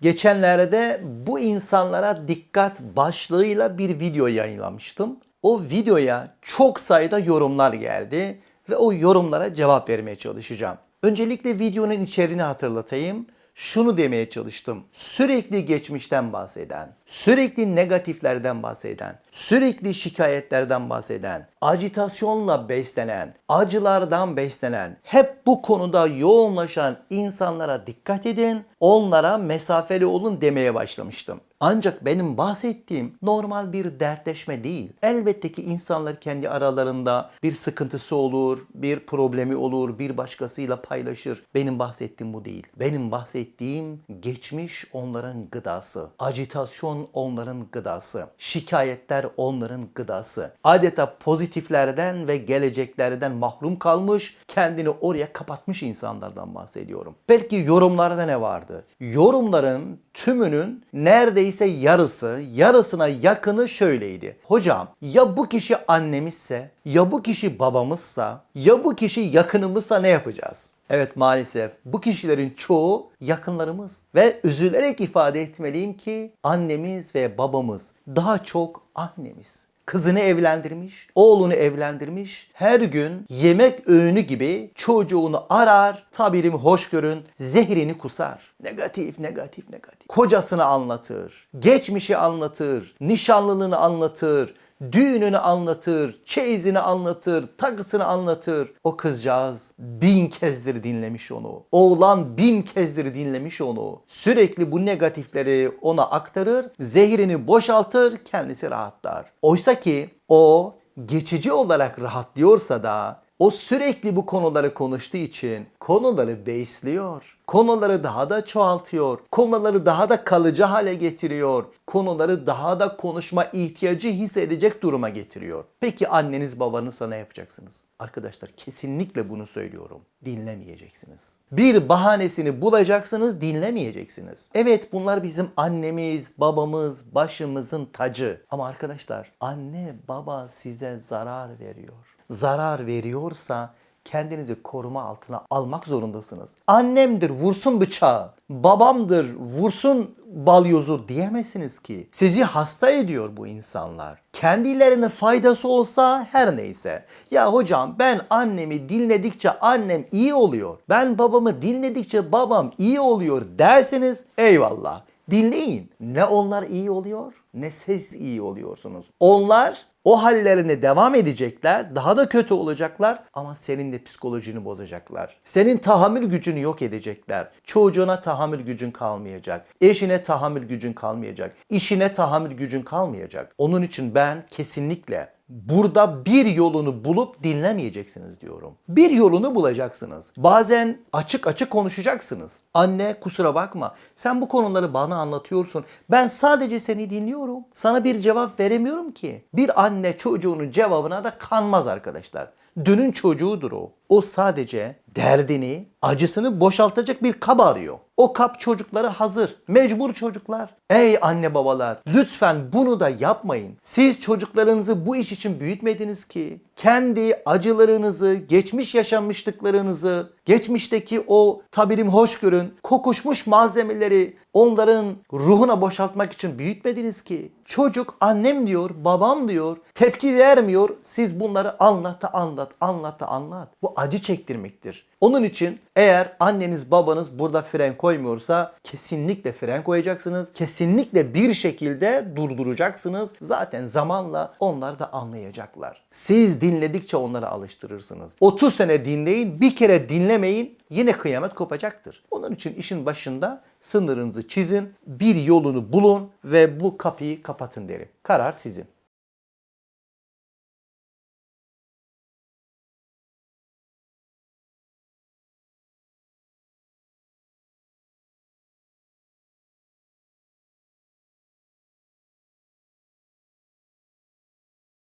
Geçenlerde bu insanlara dikkat başlığıyla bir video yayınlamıştım. O videoya çok sayıda yorumlar geldi ve o yorumlara cevap vermeye çalışacağım. Öncelikle videonun içeriğini hatırlatayım. Şunu demeye çalıştım. Sürekli geçmişten bahseden, sürekli negatiflerden bahseden, sürekli şikayetlerden bahseden, acitasyonla beslenen, acılardan beslenen, hep bu konuda yoğunlaşan insanlara dikkat edin, onlara mesafeli olun demeye başlamıştım. Ancak benim bahsettiğim normal bir dertleşme değil. Elbette ki insanlar kendi aralarında bir sıkıntısı olur, bir problemi olur, bir başkasıyla paylaşır. Benim bahsettiğim bu değil. Benim bahsettiğim geçmiş onların gıdası. Acitasyon onların gıdası. Şikayetler onların gıdası. Adeta pozitiflerden ve geleceklerden mahrum kalmış, kendini oraya kapatmış insanlardan bahsediyorum. Belki yorumlarda ne vardı? Yorumların tümünün neredeyse yarısı, yarısına yakını şöyleydi. Hocam ya bu kişi annemizse, ya bu kişi babamızsa, ya bu kişi yakınımızsa ne yapacağız? Evet maalesef bu kişilerin çoğu yakınlarımız ve üzülerek ifade etmeliyim ki annemiz ve babamız daha çok annemiz kızını evlendirmiş, oğlunu evlendirmiş, her gün yemek öğünü gibi çocuğunu arar, tabirimi hoş görün, zehrini kusar. Negatif, negatif, negatif. Kocasını anlatır, geçmişi anlatır, nişanlılığını anlatır, düğününü anlatır, çeyizini anlatır, takısını anlatır. O kızcağız bin kezdir dinlemiş onu. Oğlan bin kezdir dinlemiş onu. Sürekli bu negatifleri ona aktarır, zehrini boşaltır, kendisi rahatlar. Oysa ki o geçici olarak rahatlıyorsa da o sürekli bu konuları konuştuğu için konuları besliyor. Konuları daha da çoğaltıyor. Konuları daha da kalıcı hale getiriyor. Konuları daha da konuşma ihtiyacı hissedecek duruma getiriyor. Peki anneniz babanızsa ne yapacaksınız? Arkadaşlar kesinlikle bunu söylüyorum. Dinlemeyeceksiniz. Bir bahanesini bulacaksınız, dinlemeyeceksiniz. Evet bunlar bizim annemiz, babamız, başımızın tacı. Ama arkadaşlar anne, baba size zarar veriyor zarar veriyorsa kendinizi koruma altına almak zorundasınız. Annemdir vursun bıçağı, babamdır vursun balyozu diyemezsiniz ki. Sizi hasta ediyor bu insanlar. Kendilerine faydası olsa her neyse. Ya hocam ben annemi dinledikçe annem iyi oluyor. Ben babamı dinledikçe babam iyi oluyor derseniz eyvallah. Dinleyin. Ne onlar iyi oluyor ne siz iyi oluyorsunuz. Onlar o hallerine devam edecekler, daha da kötü olacaklar ama senin de psikolojini bozacaklar. Senin tahammül gücünü yok edecekler. Çocuğuna tahammül gücün kalmayacak. Eşine tahammül gücün kalmayacak. işine tahammül gücün kalmayacak. Onun için ben kesinlikle burada bir yolunu bulup dinlemeyeceksiniz diyorum. Bir yolunu bulacaksınız. Bazen açık açık konuşacaksınız. Anne kusura bakma. Sen bu konuları bana anlatıyorsun. Ben sadece seni dinliyorum. Sana bir cevap veremiyorum ki. Bir anne çocuğunun cevabına da kanmaz arkadaşlar. Dünün çocuğudur o. O sadece derdini, acısını boşaltacak bir kap arıyor. O kap çocukları hazır. Mecbur çocuklar. Ey anne babalar lütfen bunu da yapmayın. Siz çocuklarınızı bu iş için büyütmediniz ki. Kendi acılarınızı, geçmiş yaşanmışlıklarınızı, geçmişteki o tabirim hoş görün, kokuşmuş malzemeleri onların ruhuna boşaltmak için büyütmediniz ki. Çocuk annem diyor, babam diyor, tepki vermiyor. Siz bunları anlat da anlat, anlat da anlat. Bu acı çektirmektir. Onun için eğer anneniz babanız burada fren koymuyorsa kesinlikle fren koyacaksınız. Kesinlikle bir şekilde durduracaksınız. Zaten zamanla onlar da anlayacaklar. Siz dinledikçe onları alıştırırsınız. 30 sene dinleyin, bir kere dinlemeyin yine kıyamet kopacaktır. Onun için işin başında sınırınızı çizin, bir yolunu bulun ve bu kapıyı kapatın derim. Karar sizin.